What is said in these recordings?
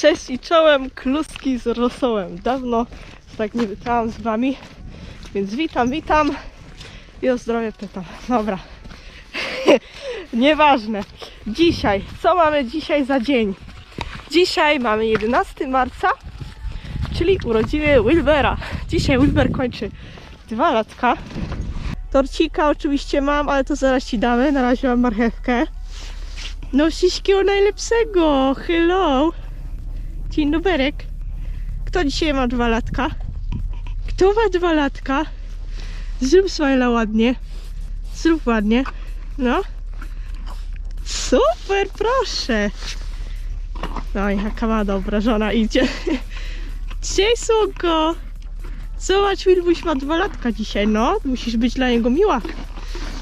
Cześć i czołem, kluski z rosołem. Dawno tak nie witałam z wami, więc witam, witam i o zdrowie pytam. Dobra, nieważne. Dzisiaj, co mamy dzisiaj za dzień? Dzisiaj mamy 11 marca, czyli urodziny Wilbera. Dzisiaj Wilber kończy dwa latka. Torcika oczywiście mam, ale to zaraz ci damy. Na razie mam marchewkę. No wszystkiego najlepszego. Hello. Dzień doberek. Kto dzisiaj ma dwa latka? Kto ma dwa latka? Zrób smajla ładnie. Zrób ładnie. No. Super, proszę. No i jaka ma dobra żona idzie. Cześć, słonko. Zobacz, Wilbuś ma dwa latka dzisiaj, no. Musisz być dla niego miła.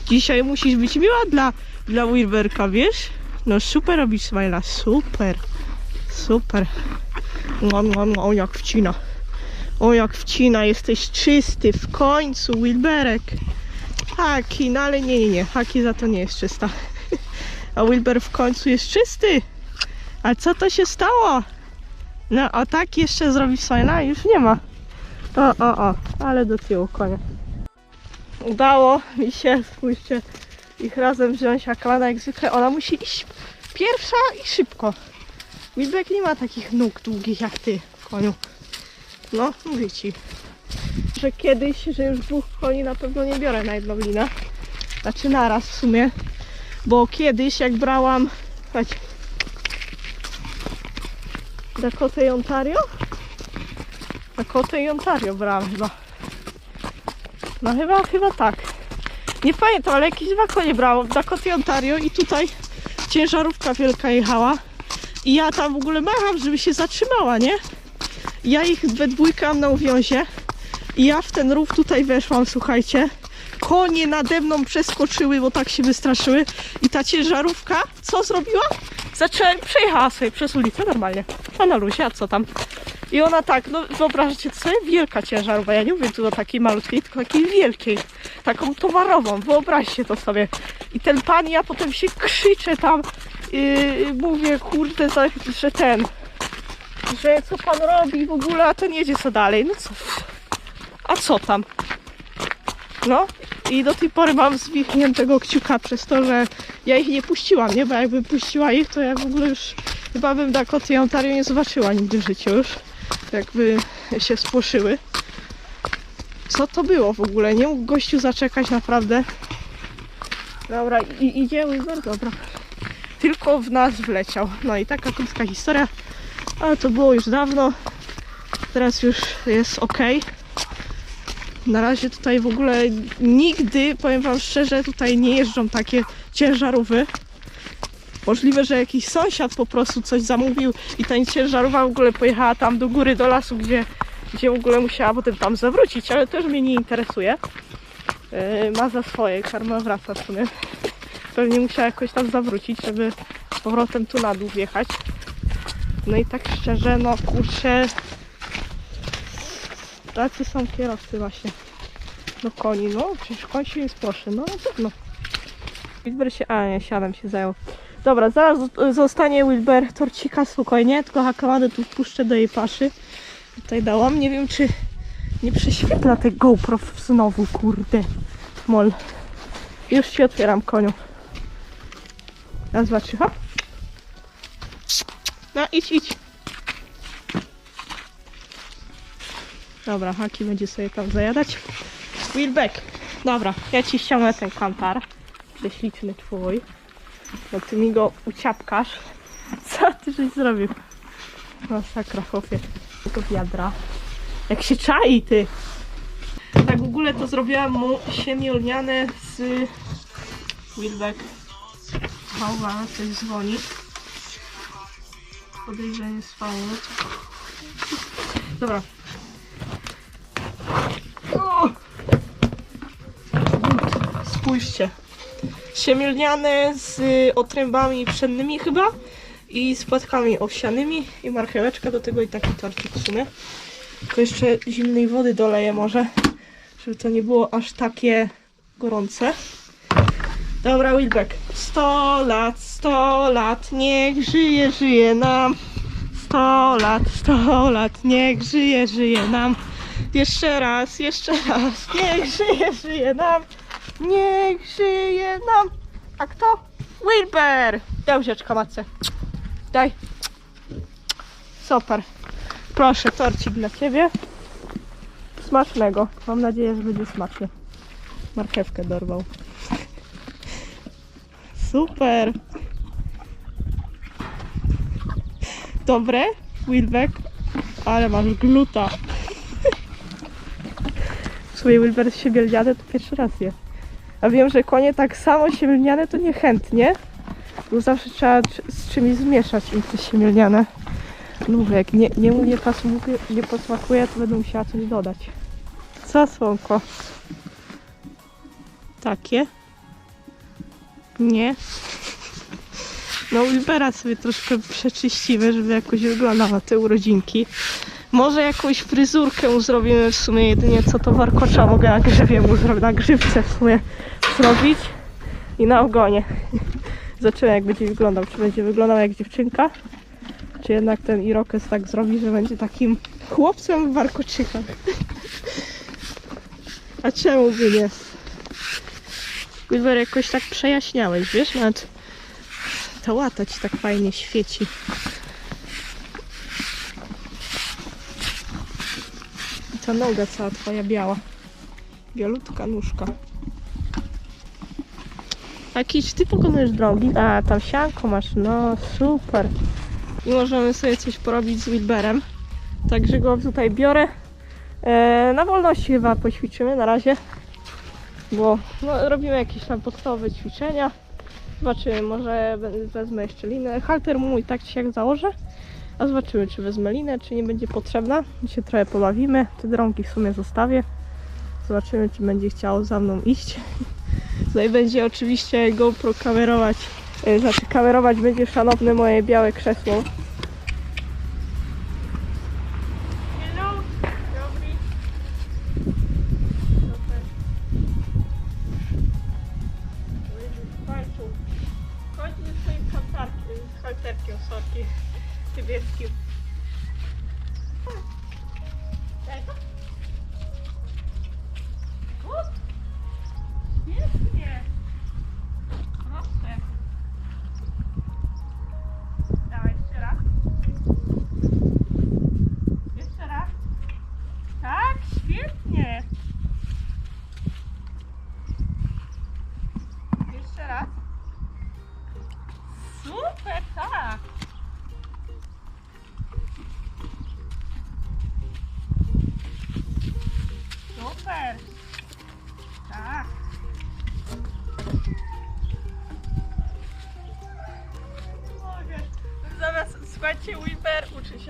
Dzisiaj musisz być miła dla, dla Wilberka, wiesz? No super robisz smajla, super. Super. No, no, no, o jak wcina. O jak wcina, jesteś czysty w końcu, Wilberek. Haki, no ale nie, nie, nie, Haki za to nie jest czysta. A Wilber w końcu jest czysty. A co to się stało? No, o tak jeszcze zrobić smajla? Już nie ma. O, o, o, ale do tyłu, konia. Udało mi się, spójrzcie, ich razem wziąć, a jak zwykle, ona musi iść pierwsza i szybko. Wilbek nie ma takich nóg długich jak ty, koniu. No, mówię ci, że kiedyś, że już dwóch koni na pewno nie biorę na jedną linę. Znaczy naraz w sumie, bo kiedyś jak brałam, chodź, Dakota i Ontario? Dakota i Ontario brałam chyba. No chyba, chyba tak. Nie pamiętam, ale jakieś dwa konie brałam. Dakota i Ontario i tutaj ciężarówka wielka jechała. I ja tam w ogóle macham, żeby się zatrzymała, nie? Ja ich we dwójkę na uwiązie. I ja w ten rów tutaj weszłam, słuchajcie. Konie nade mną przeskoczyły, bo tak się wystraszyły. I ta ciężarówka, co zrobiła? Zaczęła, przejechała sobie przez ulicę normalnie. A na luzie, a co tam? I ona tak, no wyobraźcie sobie, wielka ciężarówka. Ja nie mówię tu o takiej malutkiej, tylko takiej wielkiej. Taką towarową, wyobraźcie to sobie. I ten pan, ja potem się krzyczę tam, yy, mówię, kurde, za- że ten, że co pan robi w ogóle, a ten jedzie co dalej. No co? A co tam? No i do tej pory mam zwichniętego kciuka przez to, że ja ich nie puściłam, nie? Bo jakbym puściła ich, to ja w ogóle już chyba bym Dakoty i Ontario nie zobaczyła nigdy w życiu już. Jakby się spłoszyły. Co to było w ogóle? Nie mógł gościu zaczekać naprawdę. Dobra, i, idzie Wilber? Dobra. Tylko w nas wleciał. No i taka krótka historia. Ale to było już dawno. Teraz już jest ok. Na razie tutaj w ogóle nigdy, powiem wam szczerze, tutaj nie jeżdżą takie ciężarówki. Możliwe, że jakiś sąsiad po prostu coś zamówił i ta ciężarówka w ogóle pojechała tam do góry, do lasu, gdzie, gdzie w ogóle musiała potem tam zawrócić, ale też mnie nie interesuje. Yy, ma za swoje, karma wraca w sumie. Pewnie musiała jakoś tam zawrócić, żeby z powrotem tu na dół wjechać. No i tak szczerze, no kurczę, tacy są kierowcy właśnie. No koni, no przecież koń się nie spłoszy, no na pewno. Wilber się, a nie, siadam się zajął. Dobra, zaraz zostanie Wilber torcika spokojnie, tylko hakamadę tu wpuszczę do jej paszy. Tutaj dałam, nie wiem czy nie prześwietla te GoPro znowu, kurde. Mol. Już ci otwieram koniu. Raz, dwa, trzy, hop. No idź, idź. Dobra, Haki będzie sobie tam zajadać. Wilbeck. Dobra, ja ci ściągnę ten kantar. Prześliczny twój. No ty mi go uciapkasz. Co ty żeś zrobił? Masakra, chłopie. Tego wiadra. Jak się czai, ty. Tak w ogóle to zrobiłam mu siemię lniane z Wilbeck. Małwa, coś dzwoni. Podejrzenie spało. Dobra! Spójrzcie. Siemielniane z y, otrębami pszennymi chyba i z płatkami owsianymi i marcheweczka do tego i taki torcik w sumie. Tylko jeszcze zimnej wody doleję może, żeby to nie było aż takie gorące. Dobra, Wilbeck. 100 lat, 100 lat, niech żyje, żyje nam. sto lat, sto lat, niech żyje, żyje nam. Jeszcze raz, jeszcze raz, niech żyje, żyje nam. Niech żyje nam. A kto? Wilber! Daj łyżeczkę matce. Daj. Super. Proszę, torcik dla Ciebie. Smacznego. Mam nadzieję, że będzie smaczny. Marchewkę dorwał. Super. Dobre, Wilbeck, ale masz gluta. W sumie Wilber siemielniane to pierwszy raz je. A wiem, że konie tak samo siemielniane to niechętnie. Bo zawsze trzeba z czymś zmieszać im te siemielniane. No mówię, jak nie, nie nie, pasmukuje, nie posmakuje, to będę musiała coś dodać. Co słonko? Takie? Nie. No Wilbera sobie troszkę przeczyścimy, żeby jakoś wyglądał na te urodzinki. Może jakąś fryzurkę zrobimy w sumie jedynie co to warkocza mogę na grzewie mu zrobić, na grzywce w sumie zrobić i na ogonie. Zobaczymy jak będzie wyglądał, czy będzie wyglądał jak dziewczynka, czy jednak ten irokes tak zrobi, że będzie takim chłopcem w warkoczykach. A czemu by nie? Wilber jakoś tak przejaśniałeś, wiesz, nawet ta łata ci tak fajnie świeci. I ta noga cała twoja biała. Bialutka nóżka. Jakiś ty pokonujesz drogi? A, tam sianko masz, no super. I możemy sobie coś porobić z Wilberem. Także go tutaj biorę. E, na wolności chyba poćwiczymy na razie. Bo no, robimy jakieś tam podstawowe ćwiczenia. Zobaczymy, może we- wezmę jeszcze linę. Halter mój tak czy jak założę. A zobaczymy, czy wezmę linę, czy nie będzie potrzebna. My się trochę pobawimy. Te drągi w sumie zostawię. Zobaczymy, czy będzie chciało za mną iść. Tutaj będzie oczywiście GoPro kamerować. e, Znaczy kamerować będzie szanowne moje białe krzesło.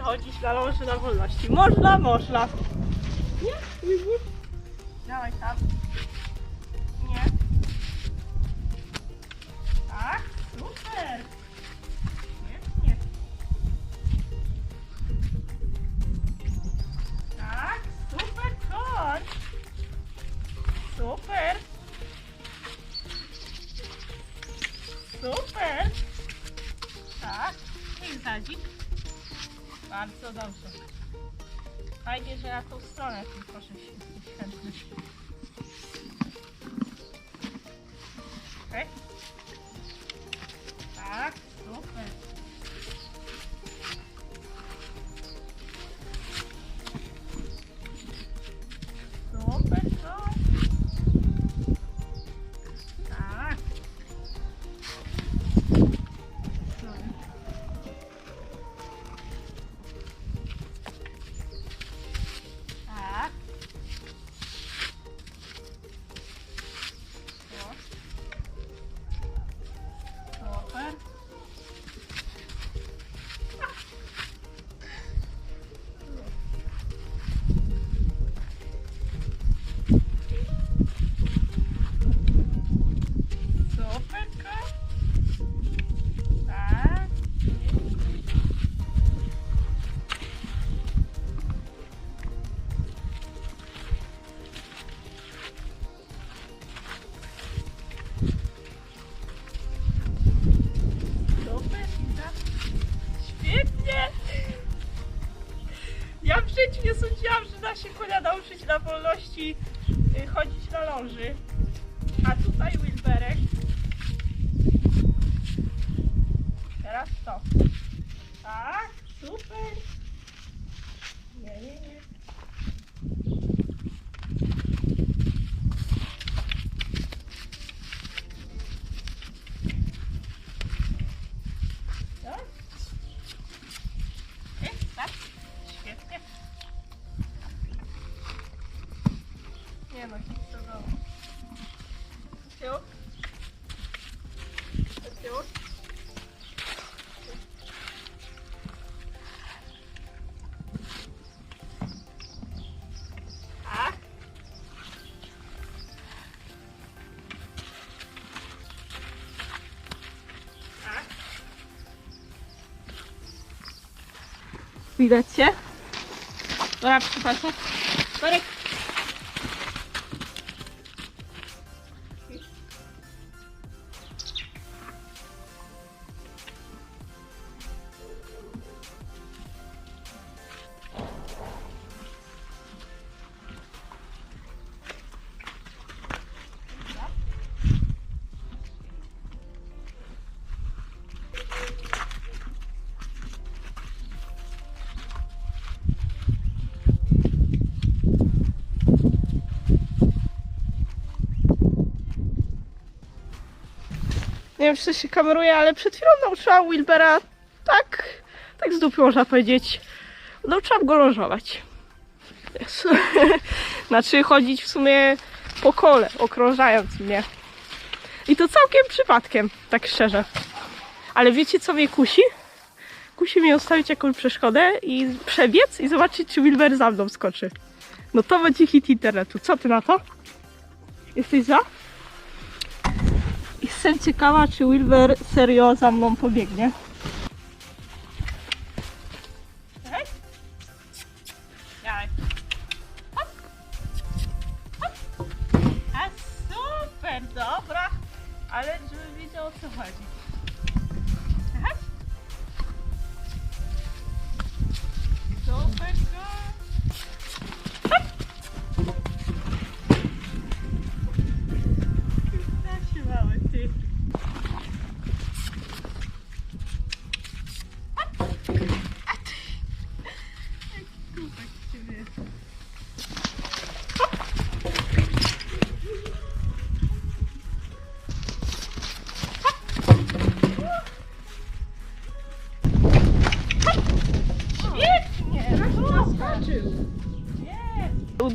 Chodzić na loży na wolności. Można, można. Nie? Dawaj tam. Bardzo dobrze. Fajnie, że na tą stronę tylko, że się chętny. Wolności y, chodzić na ląży. A tutaj Wilberek. Teraz to. Tak, super. Nie, nie, nie. Tak? Jest, tak? Świetnie. Nie no, nic to było. Do tyłu. Do tyłu. Tak. Tak. Widać cię? Dobra, przepraszam. Marek. Wiem, czy się kameruje, ale przed chwilą nauczyłam Wilbera tak, tak z dupy można powiedzieć. Nauczyłam go lążować. Yes. znaczy chodzić w sumie po kole, okrążając mnie. I to całkiem przypadkiem, tak szczerze. Ale wiecie, co mnie kusi? Kusi mnie ustawić jakąś przeszkodę i przebiec i zobaczyć, czy Wilber za mną skoczy. No to będzie hit internetu. Co ty na to? Jesteś za? Jestem ciekawa, czy Wilber serio za mną pobiegnie. Super, dobra. Ale żeby wiedział o co chodzi.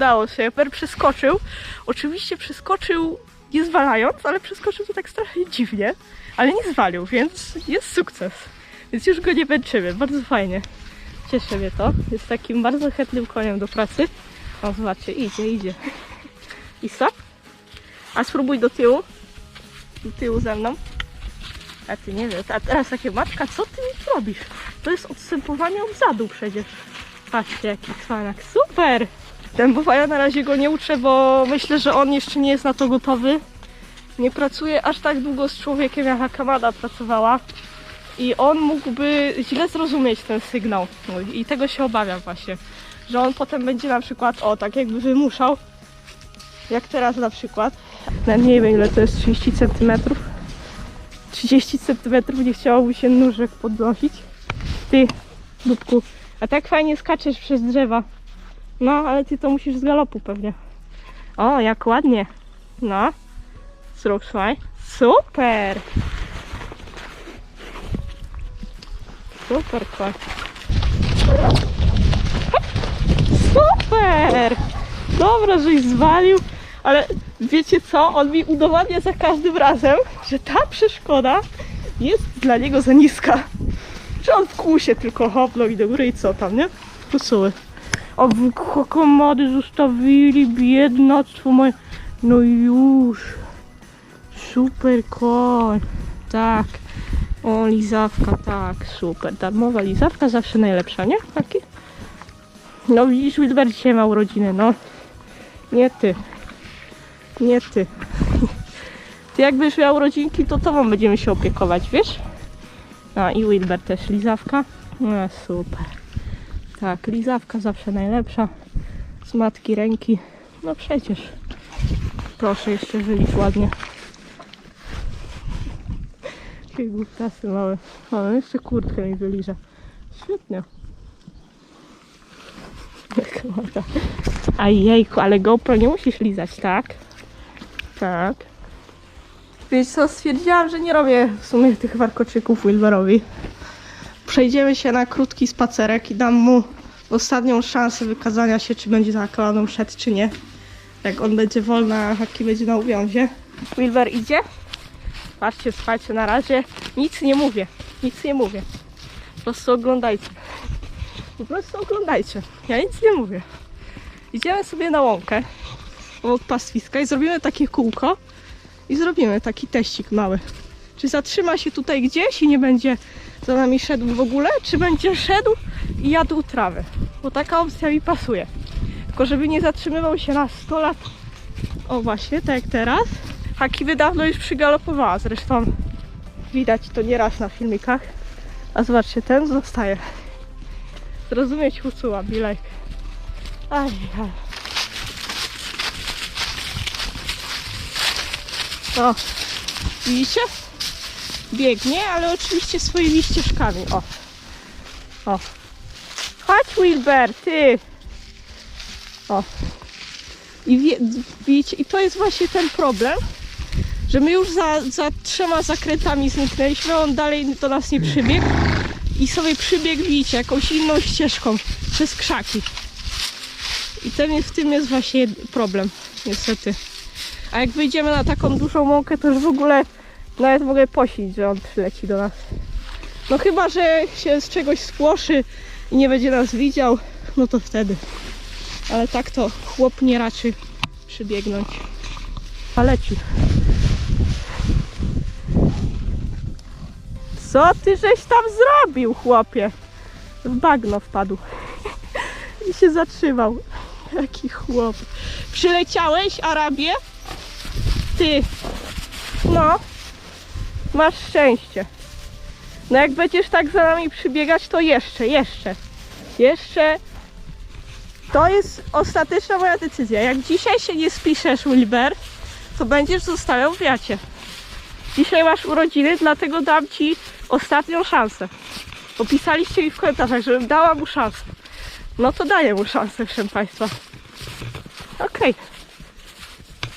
Udało się, Per przeskoczył. Oczywiście przeskoczył nie zwalając, ale przeskoczył to tak strasznie dziwnie, ale nie zwalił, więc jest sukces. Więc już go nie męczymy, bardzo fajnie. Cieszy mnie to. Jest takim bardzo chętnym koniem do pracy. O, zobaczcie, idzie, idzie. I stop. A spróbuj do tyłu. Do tyłu ze mną. A ty nie wiesz. A teraz takie matka, co ty mi robisz? To jest odstępowanie od zadu przecież. Patrzcie, jaki cwanak. Super! Dębowa na razie go nie uczę, bo myślę, że on jeszcze nie jest na to gotowy. Nie pracuje aż tak długo z człowiekiem, jak Kamada pracowała. I on mógłby źle zrozumieć ten sygnał. mój. I tego się obawiam właśnie. Że on potem będzie na przykład, o, tak jakby wymuszał. Jak teraz na przykład. Ja nie wiem ile to jest 30 cm. 30 cm nie chciałoby się nóżek podnosić. Ty, dupku. A tak fajnie skaczesz przez drzewa. No, ale ty to musisz z galopu pewnie. O, jak ładnie. No. Słuchaj. Super! Super koń. Super! Dobra, żeś zwalił, ale wiecie co? On mi udowadnia za każdym razem, że ta przeszkoda jest dla niego za niska. Że on w kłusie tylko hopnął i do góry i co tam, nie? Posuły. A wy ko- komody zostawili, biednactwo moje. No już. Super koń. Tak. O, lizawka, tak, super. Darmowa lizawka zawsze najlepsza, nie? Taki? No widzisz, Wilber dzisiaj ma urodziny, no. Nie ty. Nie ty. Ty jakbyś miał rodzinki, to tobą będziemy się opiekować, wiesz? A i Wilber też lizawka. No super. Tak, lizawka zawsze najlepsza. Z matki ręki. No przecież. Proszę jeszcze wylicz ładnie. Jakie głuptasy małe. O, jeszcze kurtkę mi wyliże. Świetnie. Ładna. A jejku, ale GoPro nie musisz lizać, tak? Tak. Wiesz co, stwierdziłam, że nie robię w sumie tych warkoczyków Wilberowi. Przejdziemy się na krótki spacerek i dam mu ostatnią szansę wykazania się, czy będzie za kolaną szedł, czy nie. Jak on będzie wolny, a Haki będzie na uwiązie. Wilber idzie? Patrzcie, słuchajcie, na razie nic nie mówię. Nic nie mówię. Po prostu oglądajcie. Po prostu oglądajcie. Ja nic nie mówię. Idziemy sobie na łąkę obok pastwiska i zrobimy takie kółko i zrobimy taki teścik mały. Czy zatrzyma się tutaj gdzieś i nie będzie za nami szedł w ogóle, czy będzie szedł i jadł trawę. Bo taka opcja mi pasuje. Tylko żeby nie zatrzymywał się na 100 lat. O właśnie, tak jak teraz. Haki wydawno już przygalopowała, zresztą widać to nieraz na filmikach. A zobaczcie, ten zostaje. Zrozumieć hucuła, be like. Aj, aj. O, widzicie? Biegnie, ale oczywiście swoimi ścieżkami. O, o. Chodź Wilber, ty! O. I wie, i to jest właśnie ten problem, że my już za, za trzema zakrętami zniknęliśmy, on dalej do nas nie przybiegł i sobie przybiegł, widzicie, jakąś inną ścieżką przez krzaki. I ten w tym jest właśnie problem, niestety. A jak wyjdziemy na taką dużą mąkę, to już w ogóle nawet mogę posić, że on przyleci do nas. No chyba, że się z czegoś spłoszy i nie będzie nas widział, no to wtedy. Ale tak to chłop nie raczy przybiegnąć. A leci. Co ty żeś tam zrobił, chłopie? W bagno wpadł. I się zatrzymał. Jaki chłop. Przyleciałeś, Arabię? Ty. No. Masz szczęście. No jak będziesz tak za nami przybiegać, to jeszcze, jeszcze. Jeszcze. To jest ostateczna moja decyzja. Jak dzisiaj się nie spiszesz, Wilber, to będziesz zostawiał w wiacie. Dzisiaj masz urodziny, dlatego dam ci ostatnią szansę. Popisaliście mi w komentarzach, żebym dała mu szansę. No to daję mu szansę, proszę Państwa. Okej.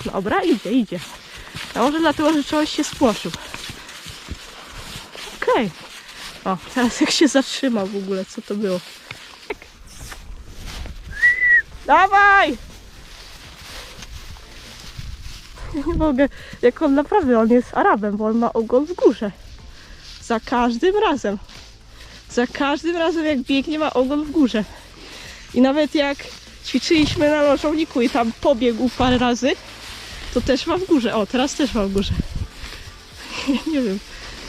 Dobra, idzie, idzie. A może dlatego, że czegoś się spłoszył. Okej. O, teraz jak się zatrzymał w ogóle, co to było? Tak. Dawaj! Ja nie mogę, jak on naprawdę, on jest Arabem, bo on ma ogon w górze. Za każdym razem. Za każdym razem jak biegnie ma ogon w górze. I nawet jak ćwiczyliśmy na lożowniku i tam pobiegł parę razy, to też ma w górze. O, teraz też ma w górze. nie wiem.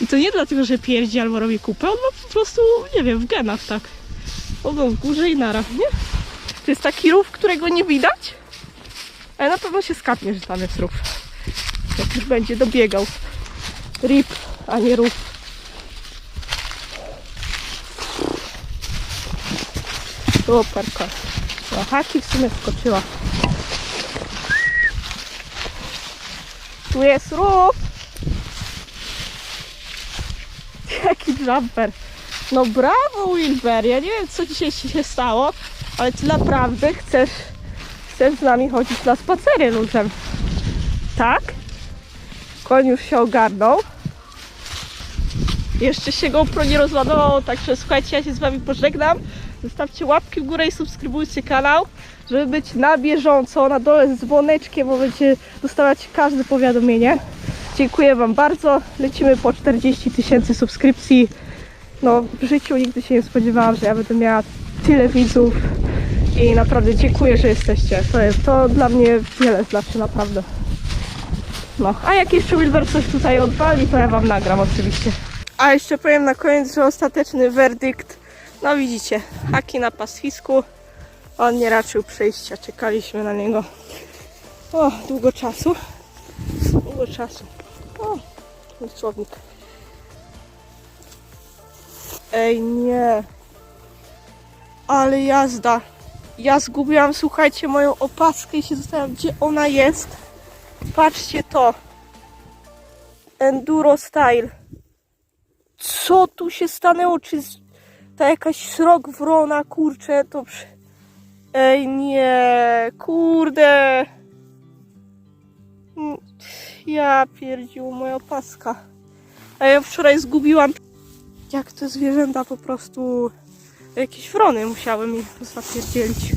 I to nie dlatego, że pierdzi albo robi kupę, on ma po prostu, nie wiem, w genach tak. Ogon w górze i nara, nie? To jest taki rów, którego nie widać, ale na pewno się skapnie, że tam jest rów. Jak już będzie dobiegał. Rip, a nie rów. Super, kot. No, haki w sumie skoczyła. Tu jest rów. Jaki jumper. No brawo Wilber. Ja nie wiem co dzisiaj się stało, ale ty naprawdę chcesz, chcesz z nami chodzić na spacery luzem. Tak? Koń już się ogarnął. Jeszcze się GoPro nie rozładowało, także słuchajcie, ja się z wami pożegnam. Zostawcie łapki w górę i subskrybujcie kanał, żeby być na bieżąco, na dole z dzwoneczkiem, bo będziecie dostawać każde powiadomienie. Dziękuję Wam bardzo. Lecimy po 40 tysięcy subskrypcji. No, w życiu nigdy się nie spodziewałam, że ja będę miała tyle widzów. I naprawdę dziękuję, że jesteście. To, jest, to dla mnie wiele znaczy, naprawdę. No, a jak jeszcze Wilber coś tutaj odwali, to ja Wam nagram oczywiście. A jeszcze powiem na koniec, że ostateczny werdykt, no widzicie, haki na pastwisku. On nie raczył przejścia, czekaliśmy na niego. O, długo czasu. Długo czasu. O, słownik. Ej, nie. Ale jazda. Ja zgubiłam, słuchajcie, moją opaskę i się zastanawiam, gdzie ona jest. Patrzcie to. Enduro Style. Co tu się stanęło? Czy ta jakaś srok wrona, kurczę, to... Ej, nie, kurde. Ja pierdził, moja paska. A ja wczoraj zgubiłam. Jak te zwierzęta po prostu... Jakieś wrony musiały mi zapierdzielić.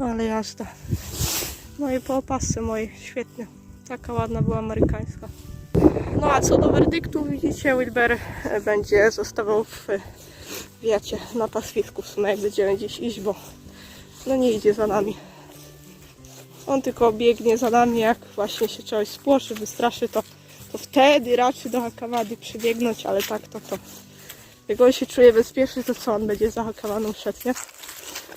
Ale jazda. Moje po opasce moje, świetnie. Taka ładna była amerykańska. No a co do werdyktu, widzicie, Wilber e, będzie zostawał w wiecie, na paswisku w sumie jak gdzieś iść, bo no nie idzie za nami. On tylko biegnie za nami, jak właśnie się czegoś spłoszy, wystraszy, to, to wtedy raczy do Hakawady przybiegnąć, ale tak to to. Jak on się czuje bezpiecznie, to co on będzie za Hakawaną szedł, nie?